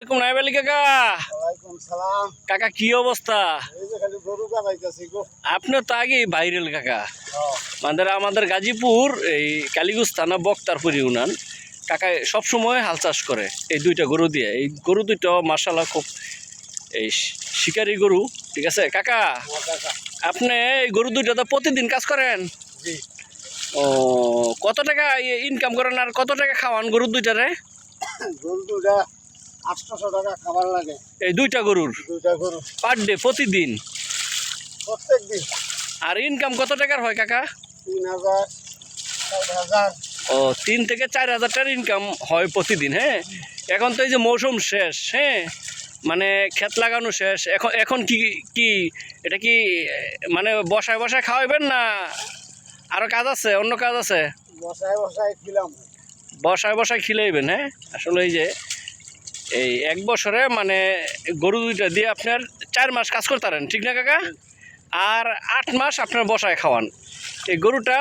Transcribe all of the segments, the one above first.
আসসালামাইকুম নাইব আলী কাকা। সালাম। কাকা কি অবস্থা? তো ভাইরাল কাকা। ও, আমাদের আমাদের গাজীপুর এই কালীগুজ থানা বক্তারপুর ইউনিয়ন কাকা সবসময় হাল চাষ করে এই দুইটা গরু দিয়ে। এই গরু দুইটা মার্শাল্লাহ খুব এই শিকারি গরু ঠিক আছে? কাকা আপনি এই গরু দুইটা তো প্রতিদিন কাজ করেন? ও কত টাকা ইনকাম করেন আর কত টাকা খাওয়ান গরু দুইটারে? গরু দুটা আটশোশো টাকা খাবার লাগে। এই দুইটা গরুর? দুইটা গরু পার ডে প্রতিদিন? প্রত্যেক দিন। আর ইনকাম কত টাকার হয় কাকা? তিন হাজার চার হাজার। ও তিন থেকে চার হাজার টাকার ইনকাম হয় প্রতিদিন হ্যাঁ? এখন তো এই যে মৌসুম শেষ হ্যাঁ? মানে ক্ষেত লাগানো শেষ। এখন এখন কি কি এটা কি মানে বসায় বসায় খাওয়াবেন না আরও কাজ আছে অন্য কাজ আছে? বসায় বসায় খিলাম। বসায় বসায় খিলাইবেন হ্যাঁ? আসলে এই যে এই এক বছরে মানে গরু দুইটা দিয়ে আপনার চার মাস কাজ করতে পারেন, ঠিক না কাকা? আর আট মাস আপনার বসায় খাওয়ান। এই গরুটা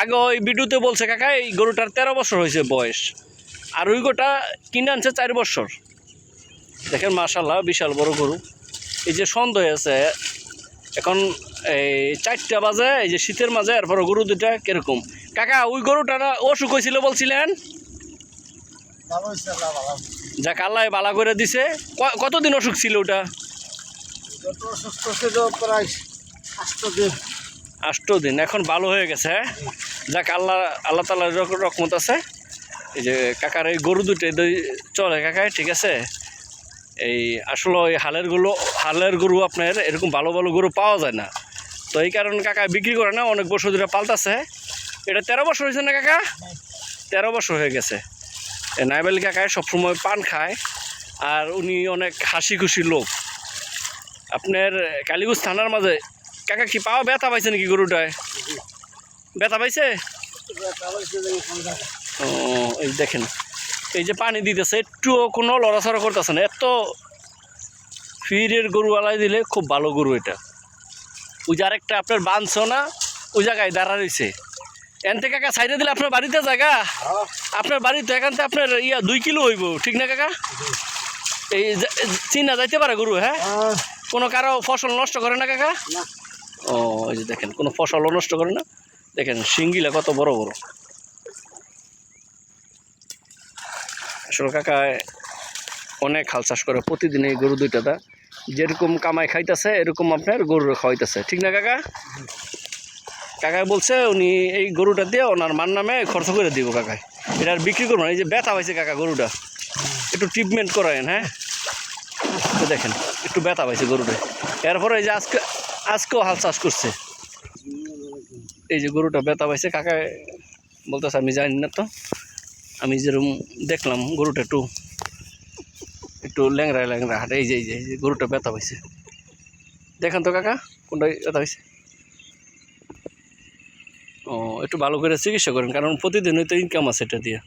আগে ওই ভিডিওতে বলছে কাকা, এই গরুটার তেরো বছর হয়েছে বয়স, আর ওই গোটা কিনে আনছে চার বছর। দেখেন মাশাল্লাহ বিশাল বড় গরু। এই যে সন্দেহ আছে, এখন এই চারটা বাজে, এই যে শীতের মাঝে, এরপর গরু দুটা কীরকম? কাকা, ওই গরুটা অসুখ হয়েছিল বলছিলেন? যাক আল্লাহ বালা করে দিছে। কতদিন অসুখ ছিল ওটা? ছিল প্রায় আষ্ট দিন। আষ্ট দিন এখন ভালো হয়ে গেছে হ্যাঁ? যাক আল্লাহ আল্লাহ তালার রকমত আছে। এই যে কাকার এই গরু দুটো চলে কাকায় ঠিক আছে? এই আসলে ওই হালের গরু হালের গরু আপনার এরকম ভালো ভালো গরু পাওয়া যায় না। তো এই কারণে কাকা বিক্রি করে না অনেক বছর ধরে পাল্টাছে এটা তেরো বছর হয়েছে না কাকা? তেরো বছর হয়ে গেছে। নাইবেল কাকায় সবসময় পান খায়, আর উনি অনেক হাসি খুশি লোক। আপনার কালীগঞ্জ থানার মাঝে, কাকা কি পাওয়া ব্যথা পাইছে নাকি গরুটায়? ব্যথা পাইছে। ও, এই দেখেন, এই যে পানি দিতেছে, একটুও কোনো লড়াচড়া করতেছে না। এত ফিরের গরু আলাই দিলে খুব ভালো গরু এটা। ওই যে আরেকটা আপনার বাঁধছো না ওই জায়গায় দাঁড়া রয়েছে এন থেকে কাকা সাইডে দিলে আপনার বাড়িতে জায়গা হ্যাঁ, আপনার বাড়ি তো এখান থেকে আপনার ইয়া দুই কিলো হইব ঠিক না কাকা? এই চিনা যাইতে পারে গরু হ্যাঁ? হ্যাঁ, কোনো কারও ফসল নষ্ট করে না কাকা? ও এই যে দেখেন কোনো ফসলও নষ্ট করে না। দেখেন শিঙ্গিলা কত বড় বড়। আসলে কাকা অনেক হাল চাষ করে প্রতিদিন এই গরু দুইটা দা। যেরকম কামাই খাইতেছে এরকম আপনার গরু খাওয়াইতেছে ঠিক না কাকা? কাকাই বলছে, উনি এই গরুটা দিয়ে ওনার মার নামে খরচ করে দিব কাকায় এটা আর বিক্রি করব না, এই যে ব্যথা হয়েছে কাকা গরুটা। একটু ট্রিটমেন্ট করায়েন হ্যাঁ? দেখেন, একটু ব্যথা পাইছে গরুটা। এরপরে এই যে আজকে, আজকেও হাল চাষ করছে। এই যে গরুটা ব্যথা পাইছে কাকা বলতেছে, আমি জানি না তো। আমি যেরকম দেখলাম গরুটা একটু একটু ল্যাংরা ল্যাংরা হাটে এই যে এই যে গরুটা ব্যথা পাইছে। দেখেন তো কাকা, কোনটা ব্যথা পাইছে? ও একটু ভালো করে চিকিৎসা করেন কারণ প্রতিদিনই তো ইনকাম আছে এটা দিয়ে।